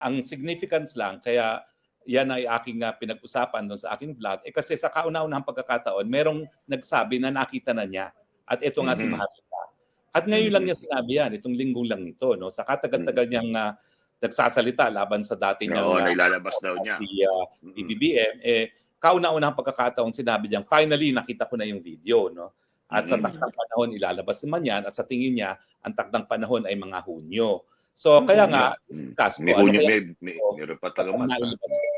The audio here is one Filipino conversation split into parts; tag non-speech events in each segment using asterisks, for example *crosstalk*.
Ang significance lang, kaya yan ay aking uh, pinag-usapan doon sa aking vlog, eh kasi sa kauna-unahang pagkakataon, merong nagsabi na nakita na niya. At ito nga si Mhm. Maharlika. At ngayon lang Mhm. niya sinabi yan, itong linggong lang ito. No? Sa katagal-tagal niyang uh, nagsasalita laban sa dati niyang Oo, uh, nailalabas daw niya. si, uh. PBBM, eh, kauna-unahang pagkakataon sinabi niyang, finally, nakita ko na yung video. No? At sa Mhm. takdang panahon, ilalabas naman yan. At sa tingin niya, ang takdang panahon ay mga Hunyo. So, kaya nga, Mm. Kasko, May ano hunyo, kaya- may, may, pa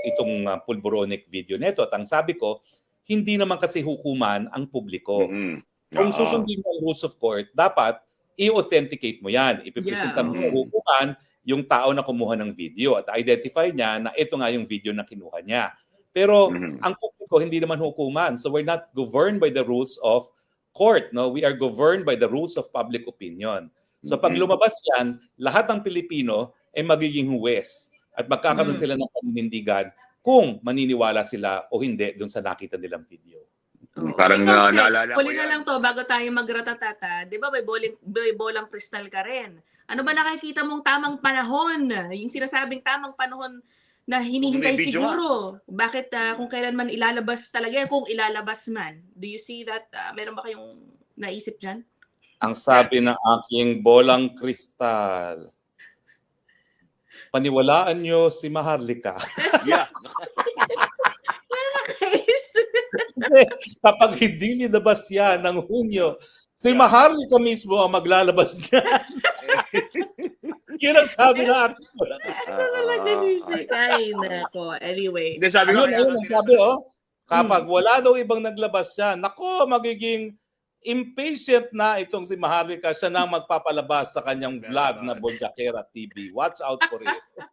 itong uh, pulboronic video nito. At ang sabi ko, hindi naman kasi hukuman ang publiko. Mm-mm. Kung Oo. susundin mo ang rules of court, dapat i-authenticate mo yan. Ipipresenta mo Yeah. sa hukuman yung tao na kumuha ng video at identify niya na ito nga yung video na kinuha niya. Pero Mhm. ang publiko hindi naman hukuman. So we're not governed by the rules of court. No, we are governed by the rules of public opinion. So pag lumabas yan, lahat ng Pilipino ay magiging huwes at magkakaroon Mm. sila ng paninindigan kung maniniwala sila o hindi dun sa nakita nilang video. Oo. Parang Ikaw, na, naalala ko huli na yan. lang to bago tayo magratatata. Di ba may, bowling, may bolang kristal ka rin? Ano ba nakikita mong tamang panahon? Yung sinasabing tamang panahon na hinihintay May video siguro. Bakit ah, kung kailan man ilalabas talaga yan, kung ilalabas man. Do you see that? Ah, meron ba kayong naisip dyan? Ang sabi ng aking bolang kristal, paniwalaan nyo si Maharlika. *laughs* Yeah. Kapag hindi nilabas yan ng Hunyo, si Maharlika mismo ang maglalabas niya. *laughs* Yun ang sabi ng article. Ano talaga si Sir? Ay, nako. Anyway. Hindi, sabi ko, Yun, ang sabi, oh. Kapag wala daw ibang naglabas siya, nako, magiging impatient na itong si Maharlika. Siya na ang magpapalabas sa kanyang vlog na Bonjakera TV. Watch out for it. *laughs*